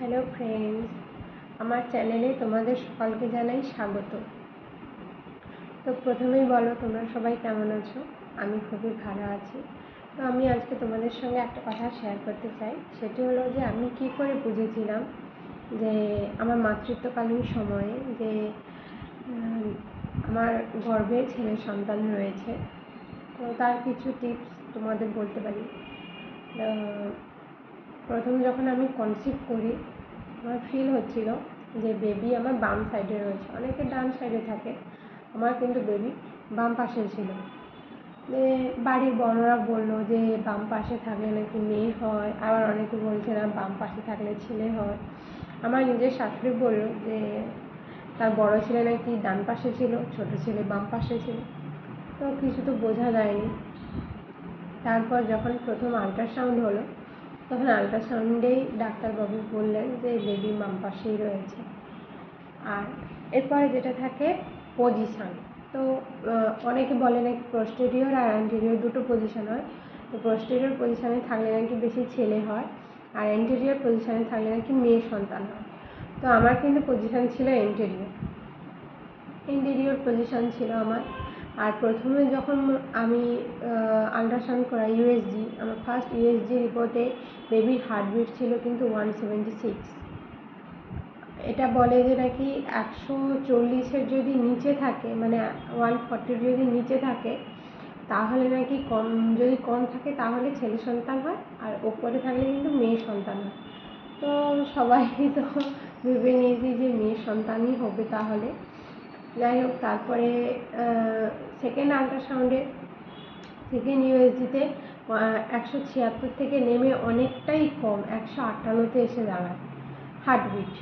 Hello friends আমার চ্যানেলে তোমাদের সকলকে জানাই স্বাগত। তো প্রথমেই বলো, তোমরা সবাই কেমন আছো? আমি খুবই ভালো আছি। তো আমি আজকে তোমাদের সঙ্গে একটা কথা শেয়ার করতে চাই। সেটি হলো যে, আমি কি করে বুঝেছিলাম যে, আমার মাতৃত্বকালীন সময়ে যে আমার গর্ভে ছেলে সন্তান রয়েছে। তো তার কিছু টিপস তোমাদের বলতে পারি। প্রথম যখন আমি কনসিভ করি, আমার ফিল হচ্ছিল যে বেবি আমার বাম সাইডে রয়েছে। অনেকের ডান সাইডে থাকে, আমার কিন্তু বেবি বাম পাশে ছিল। বাড়ির বড়রা বলল যে, বাম পাশে থাকলে নাকি মেয়ে হয়? আবার অনেকে বলছে, না, বাম পাশে থাকলে ছেলে হয়। আমার নিজের শাশুড়ি বলল যে, তার বড় ছেলে নাকি ডান পাশে ছিল, ছোট ছেলে বাম পাশে ছিল। তো কিছু তো বোঝা যায়নি। তারপর যখন প্রথম আল্ট্রাসাউন্ড হলো তখন আল্ট্রাসাউন্ডেই ডাক্তারবাবু বললেন যে বেবি বাম পাশেই রয়েছে। আর এরপরে যেটা থাকে পজিশান তো অনেকে বলে নাকি প্রস্টেরিয়র আর অ্যান্টেরিয়র দুটো পজিশান হয়। তো প্রস্টেরিয়র পজিশানে থাকলে নাকি বেশি ছেলে হয়, আর অ্যান্টেরিয়র পজিশানে থাকলে নাকি মেয়ে সন্তান হয়। তো আমার কিন্তু পজিশান ছিল এন্টেরিয়র এন্টেরিয়র পজিশান ছিল আমার। আর প্রথমে যখন আমি আল্ট্রাসাউন্ড করাই ইউএসজি আমার ফার্স্ট ইউএসজি রিপোর্টে বেবির হার্টবিট ছিল কিন্তু ওয়ান সেভেন্টি সিক্স এটা বলে যে নাকি একশো চল্লিশের যদি নিচে থাকে মানে ওয়ান ফর্টির যদি নিচে থাকে, তাহলে নাকি কম, যদি কম থাকে তাহলে ছেলে সন্তান হয় আর ওপরে থাকলে কিন্তু মেয়ে সন্তান হয়। তো সবাই তো ভেবে নিয়েছি যে মেয়ে সন্তানই হবে তাহলে। যাই হোক, তারপরে সেকেন্ড আল্ট্রাসাউন্ডে সেকেন্ড ইউএসজিতে একশো ছিয়াত্তর থেকে নেমে অনেকটাই কম, একশো আটান্নতে এসে দাঁড়ায় হার্টবিট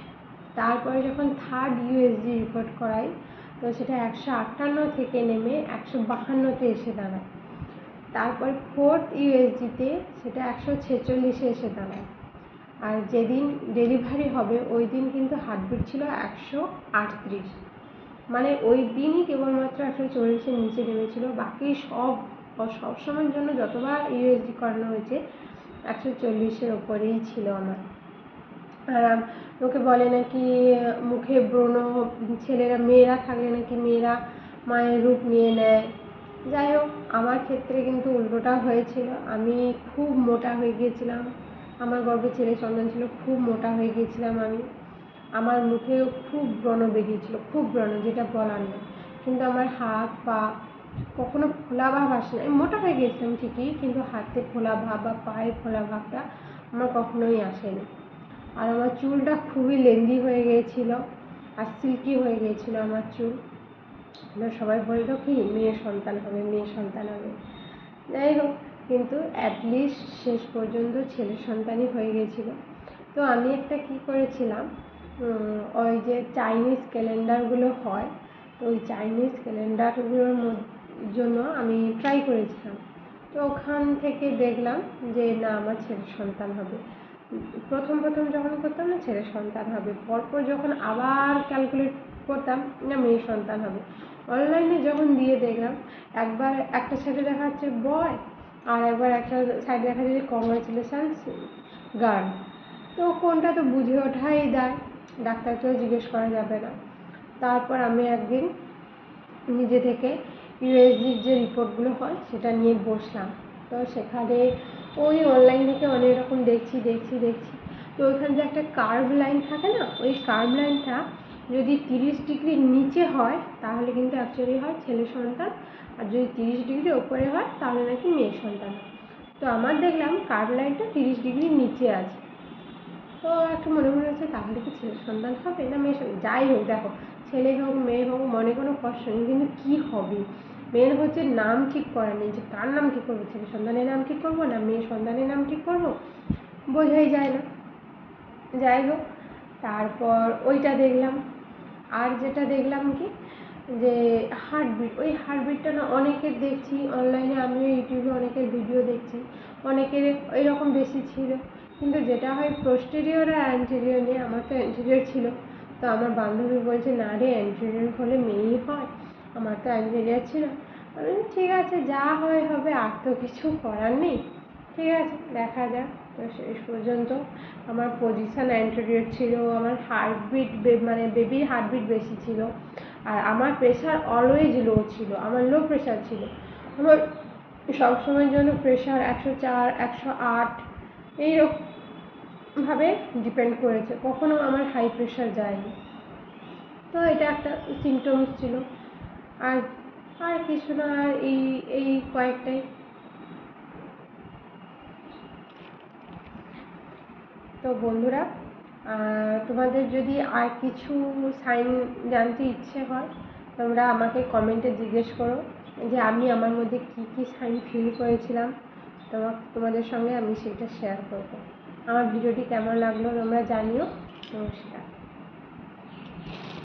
তারপরে যখন থার্ড ইউএসজি রিপোর্ট করাই, তো সেটা একশো আটান্ন থেকে নেমে একশো বাহান্নতে এসে দাঁড়ায়। তারপর ফোর্থ ইউএসজিতে সেটা একশো ছেচল্লিশে এসে দাঁড়ায়। আর যেদিন ডেলিভারি হবে ওই দিন কিন্তু হার্টবিট ছিল একশো আটত্রিশ। মানে ওই দিনই কেবলমাত্র একশো চল্লিশের নিচে নেমেছিল। বাকি সব সব সময়ের জন্য যতবার ইউএসজি করানো হয়েছে একশো চল্লিশের ওপরেই ছিল আমার। আর লোকে বলে নাকি মুখে ব্রণ, ছেলেরা, মেয়েরা থাকলে নাকি মেয়েরা মায়ের রূপ নিয়ে নেয়। যাই হোক, আমার ক্ষেত্রে কিন্তু উল্টোটা হয়েছিল। আমি খুব মোটা হয়ে গিয়েছিলাম। আমার গর্ভে ছেলে সন্তান ছিল, খুব মোটা হয়ে গিয়েছিলাম আমি। আমার মুখেও খুব ব্রণ বেরিয়েছিল, খুব ব্রণ, যেটা বলার না কিন্তু আমার হাত পা কখনো ফোলা ভাব আসে না আমি মোটা হয়ে গিয়েছিলাম ঠিকই, কিন্তু হাতে ফোলা ভাব বা পায়ে ফোলা ভাবটা আমার কখনোই আসেনি আর আমার চুলটা খুবই লেন্দি হয়ে গিয়েছিল আর সিল্কি হয়ে গিয়েছিল আমার চুল। আমরা সবাই বলতো কি, মেয়ে সন্তান হবে, মেয়ে সন্তান হবে। যাই হোক, কিন্তু অ্যাটলিস্ট শেষ পর্যন্ত ছেলে সন্তানই হয়ে গিয়েছিল। তো আমি একটা কী করেছিলাম ওই যে চাইনিজ ক্যালেন্ডারগুলো হয়, তো ওই চাইনিজ ক্যালেন্ডারগুলোর জন্য আমি ট্রাই করেছিলাম। তো ওখান থেকে দেখলাম যে, না, আমার ছেলে সন্তান হবে। প্রথম প্রথম যখন করতাম না ছেলে সন্তান হবে। পরপর যখন আবার ক্যালকুলেট করতাম, না মেয়ে সন্তান হবে। অনলাইনে যখন দিয়ে দেখলাম, একবার একটা সাইডে দেখা যাচ্ছে বয় আর একবার একটা সাইডে দেখা যাচ্ছে কংগ্রাচুলেশানস গার্ল তো কোনটা তো বুঝে ওঠাই দেয় ডাক্তারকেও জিজ্ঞেস করা যাবে না। তারপর আমি একদিন নিজে থেকে ইউএসজির যে রিপোর্টগুলো হয়, সেটা নিয়ে বসলাম। তো সেখানে ওই অনলাইন থেকে অনেক রকম দেখছি দেখছি দেখছি। তো ওইখানে যে একটা কার্ভ লাইন থাকে না, ওই কার্ভ লাইনটা যদি তিরিশ ডিগ্রির নিচে হয়, তাহলে কিন্তু অ্যাকচুয়ালি হয় ছেলে সন্তান। আর যদি তিরিশ ডিগ্রি ওপরে হয়, তাহলে নাকি মেয়ে সন্তান। তো আমার দেখলাম কার্ভ লাইনটা তিরিশ ডিগ্রির নিচে আছে। তো একটু মনে মনে হচ্ছে তাহলে কি ছেলে সন্তান হবে না মেয়ে যাই হোক, দেখো, ছেলে হোক, মেয়ে হোক, মনে কোনো কষ্ট নেই, কিন্তু কী হবে? মেয়ের হচ্ছে নাম ঠিক করা নেই, যে কার নাম ঠিক করব? ছেলে সন্তানের নাম ঠিক করব না মেয়ে সন্তানের নাম ঠিক করব? বোঝাই যায় না। যাই হোক, তারপর ওইটা দেখলাম। আর যেটা দেখলাম কি, যে হার্টবিট ওই হার্টবিটটা না অনেকের দেখছি অনলাইনে আমিও ইউটিউবে অনেকের ভিডিও দেখছি, অনেকের এরকম বেশি ছিল। কিন্তু যেটা হয় পোস্টেরিয়র আর অ্যান্টেরিয়র নিয়ে, আমার তো অ্যান্টেরিয়র ছিল। তো আমার বান্ধবী বলছে, না রে অ্যান্টেরিয়র হলে মেয়েই হয়। আমার তো অ্যান্টেরিয়র ছিল। আমি ঠিক আছে, যা হয় হবে, আর তো কিছু করার নেই। ঠিক আছে, দেখা যাক। তো শেষ পর্যন্ত আমার পজিশান অ্যান্টোরিয়র ছিল, আমার হার্টবিট মানে বেবির হার্টবিট বেশি ছিল। আর আমার প্রেশার অলওয়েজ লো ছিল, আমার লো প্রেশার ছিল। আমার সবসময়ের জন্য প্রেশার একশো চার, একশো আট এইরকমভাবে ডিপেন্ড করেছে। কখনো আমার হাই প্রেশার যায়নি। তো এটা একটা সিমটমস ছিল। আর আর কিছু না, আর এই এই কয়েকটাই। তো বন্ধুরা তোমাদের যদি আর কিছু সাইন জানতে ইচ্ছে হয়, তোমরা আমাকে কমেন্টে জিজ্ঞেস করো যে আমি আমার মধ্যে কী কী সাইন ফিল করেছিলাম। তোমার তোমাদের সঙ্গে আমি সেটা শেয়ার করব। আমার ভিডিওটি কেমন লাগল তোমরা জানিও। নমস্কার।